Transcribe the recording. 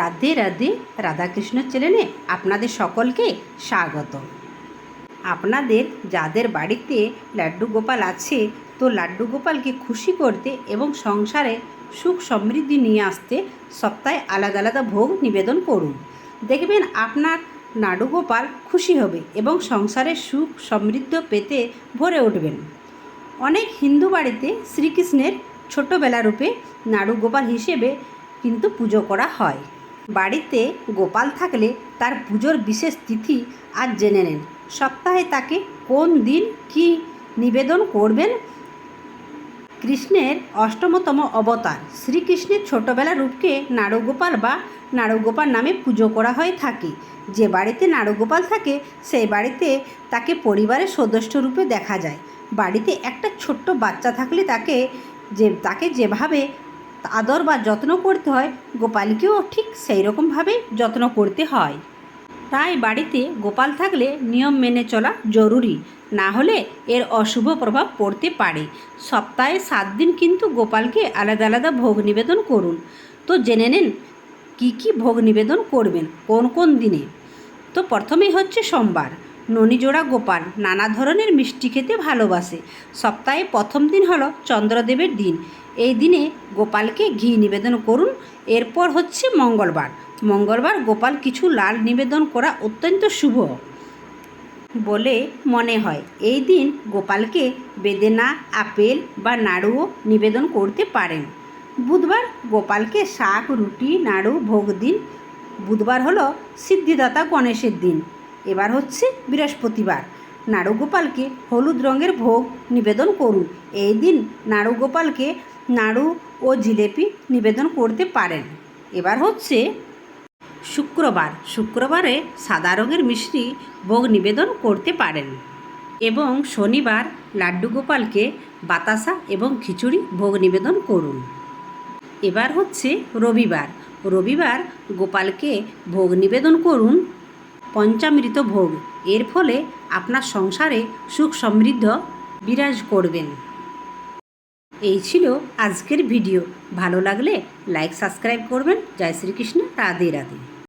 রাধে রাধে রাধাকৃষ্ণ চ্যানেলে আপনাদের সকলকে স্বাগত। আপনাদের যাদের বাড়িতে লাড্ডু গোপাল আছে, তো লাড্ডু গোপালকে খুশি করতে এবং সংসারে সুখ সমৃদ্ধি নিয়ে আসতে সপ্তাহে আলাদা আলাদা ভোগ নিবেদন করুন। দেখবেন আপনার নাড়ু গোপাল খুশি হবে এবং সংসারে সুখ সমৃদ্ধ পেতে ভরে উঠবেন। অনেক হিন্দু বাড়িতে শ্রীকৃষ্ণের ছোটোবেলা রূপে নাড়ু গোপাল হিসেবে কিন্তু পুজো করা হয়। বাড়িতে গোপাল থাকলে তার পুজোর বিশেষ তিথি আজ জেনে নেন। সপ্তাহে তাকে কোন দিন কি নিবেদন করবেন? কৃষ্ণের অষ্টমতম অবতার। শ্রীকৃষ্ণের ছোটবেলা রূপকে নাড়ুগোপাল বা নাড়ুগোপাল নামে পুজো করা হয়ে থাকে। যে বাড়িতে নাড়ুগোপাল থাকে, সেই বাড়িতে তাকে পরিবারের সদস্য রূপে দেখা যায়। বাড়িতে একটা ছোট্ট বাচ্চা থাকলে তাকে যে, তাকে যেভাবে আদর বা যত্ন করতে হয়, গোপালকেও ঠিক সেই রকমভাবে যত্ন করতে হয়। তাই বাড়িতে গোপাল থাকলে নিয়ম মেনে চলা জরুরি, না হলে এর অশুভ প্রভাব পড়তে পারে। সপ্তাহে সাত দিন কিন্তু গোপালকে আলাদা আলাদা ভোগ নিবেদন করুন। তো জেনে নেন, কী কী ভোগ নিবেদন করবেন, কোন কোন দিনে? তো প্রথমেই হচ্ছে সোমবার। ননিজোড়া গোপাল নানা ধরনের মিষ্টি খেতে ভালোবাসে। সপ্তাহে প্রথম দিন হলো চন্দ্রদেবের দিন। এই দিনে গোপালকে ঘি নিবেদন করুন। এরপর হচ্ছে মঙ্গলবার। মঙ্গলবার গোপাল কিছু লাল নিবেদন করা অত্যন্ত শুভ বলে মনে হয়। এই দিন গোপালকে বেদেনা, আপেল বা নাড়ুও নিবেদন করতে পারেন। বুধবার গোপালকে শাক, রুটি, নাড়ু, ভোগ দিন। বুধবার হলো সিদ্ধিদাতা গণেশের দিন। এবার হচ্ছে বৃহস্পতিবার। নাড়ু গোপালকে হলুদ রঙের ভোগ নিবেদন করুন। এই দিন নাড়ু গোপালকে নাড়ু ও জিলেপি নিবেদন করতে পারেন। এবার হচ্ছে শুক্রবার। শুক্রবারে সাদা রঙের মিষ্টি ভোগ নিবেদন করতে পারেন এবং শনিবার লাড্ডু গোপালকে বাতাসা এবং খিচুড়ি ভোগ নিবেদন করুন। এবার হচ্ছে রবিবার। রবিবার গোপালকে ভোগ নিবেদন করুন। পঞ্চামৃত ভোগ। এর ফলে আপনার সংসারে সুখ সমৃদ্ধ বিরাজ করবেন। এই ছিল আজকের ভিডিও। ভালো লাগলে লাইক সাবস্ক্রাইব করবেন। জয় শ্রীকৃষ্ণ রাধে রাধে।